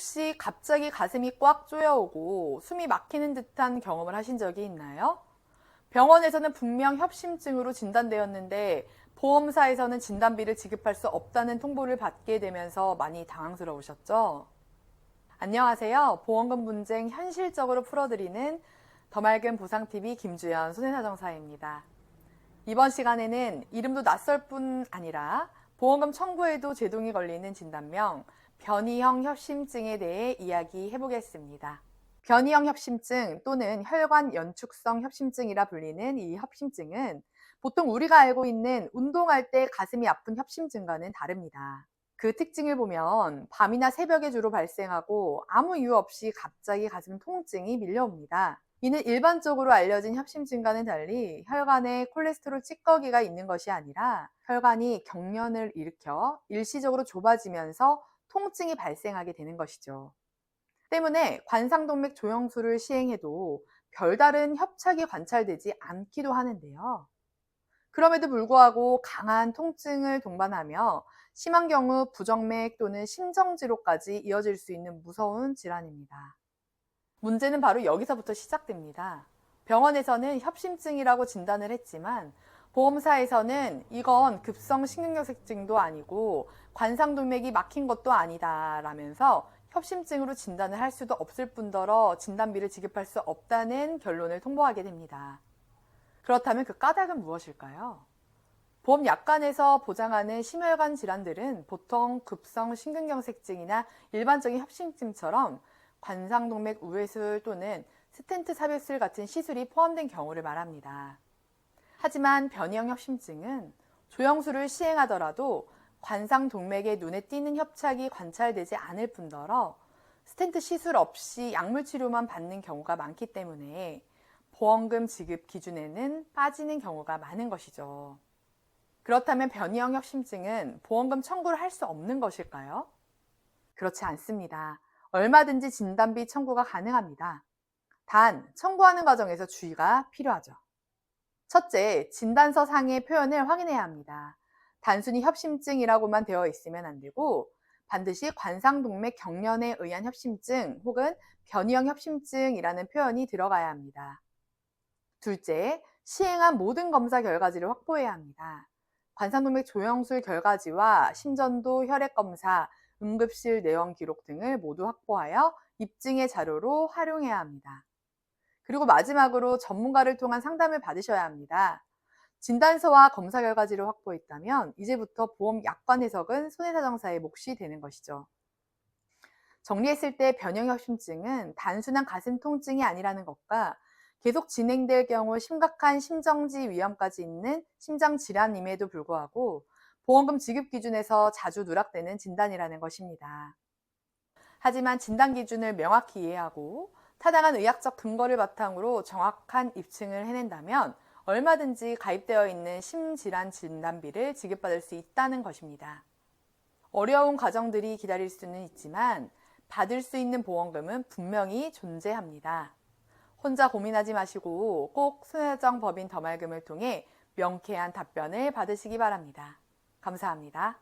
혹시 갑자기 가슴이 꽉 쪼여오고 숨이 막히는 듯한 경험을 하신 적이 있나요? 병원에서는 분명 협심증으로 진단되었는데 보험사에서는 진단비를 지급할 수 없다는 통보를 받게 되면서 많이 당황스러우셨죠? 안녕하세요. 보험금 분쟁 현실적으로 풀어드리는 더 맑은 보상TV 김주연 손해사정사입니다. 이번 시간에는 이름도 낯설 뿐 아니라 보험금 청구에도 제동이 걸리는 진단명 변이형 협심증에 대해 이야기해 보겠습니다. 변이형 협심증 또는 혈관 연축성 협심증이라 불리는 이 협심증은 보통 우리가 알고 있는 운동할 때 가슴이 아픈 협심증과는 다릅니다. 그 특징을 보면 밤이나 새벽에 주로 발생하고 아무 이유 없이 갑자기 가슴 통증이 밀려옵니다. 이는 일반적으로 알려진 협심 증과는 달리 혈관에 콜레스테롤 찌꺼기가 있는 것이 아니라 혈관이 경련을 일으켜 일시적으로 좁아지면서 통증이 발생하게 되는 것이죠. 때문에 관상동맥 조영술을 시행해도 별다른 협착이 관찰되지 않기도 하는데요. 그럼에도 불구하고 강한 통증을 동반하며 심한 경우 부정맥 또는 심정지로까지 이어질 수 있는 무서운 질환입니다. 문제는 바로 여기서부터 시작됩니다. 병원에서는 협심증이라고 진단을 했지만 보험사에서는 이건 급성 심근경색증도 아니고 관상동맥이 막힌 것도 아니다 라면서 협심증으로 진단을 할 수도 없을 뿐더러 진단비를 지급할 수 없다는 결론을 통보하게 됩니다. 그렇다면 그 까닭은 무엇일까요? 보험 약관에서 보장하는 심혈관 질환들은 보통 급성 심근경색증이나 일반적인 협심증처럼 관상동맥 우회술 또는 스텐트 삽입술 같은 시술이 포함된 경우를 말합니다. 하지만 변이형 협심증은 조영술을 시행하더라도 관상동맥에 눈에 띄는 협착이 관찰되지 않을 뿐더러 스텐트 시술 없이 약물 치료만 받는 경우가 많기 때문에 보험금 지급 기준에는 빠지는 경우가 많은 것이죠. 그렇다면 변이형 협심증은 보험금 청구를 할 수 없는 것일까요? 그렇지 않습니다. 얼마든지 진단비 청구가 가능합니다. 단, 청구하는 과정에서 주의가 필요하죠. 첫째, 진단서 상의 표현을 확인해야 합니다. 단순히 협심증이라고만 되어 있으면 안 되고 반드시 관상동맥 경련에 의한 협심증 혹은 변이형 협심증이라는 표현이 들어가야 합니다. 둘째, 시행한 모든 검사 결과지를 확보해야 합니다. 관상동맥 조영술 결과지와 심전도 혈액 검사, 응급실 내원 기록 등을 모두 확보하여 입증의 자료로 활용해야 합니다. 그리고 마지막으로 전문가를 통한 상담을 받으셔야 합니다. 진단서와 검사 결과지를 확보했다면 이제부터 보험 약관 해석은 손해사정사의 몫이 되는 것이죠. 정리했을 때 변형협심증은 단순한 가슴 통증이 아니라는 것과 계속 진행될 경우 심각한 심정지 위험까지 있는 심장 질환임에도 불구하고 보험금 지급 기준에서 자주 누락되는 진단이라는 것입니다. 하지만 진단 기준을 명확히 이해하고 타당한 의학적 근거를 바탕으로 정확한 입증을 해낸다면 얼마든지 가입되어 있는 심질환 진단비를 지급받을 수 있다는 것입니다. 어려운 과정들이 기다릴 수는 있지만 받을 수 있는 보험금은 분명히 존재합니다. 혼자 고민하지 마시고 꼭 손해정 법인 더말금을 통해 명쾌한 답변을 받으시기 바랍니다. 감사합니다.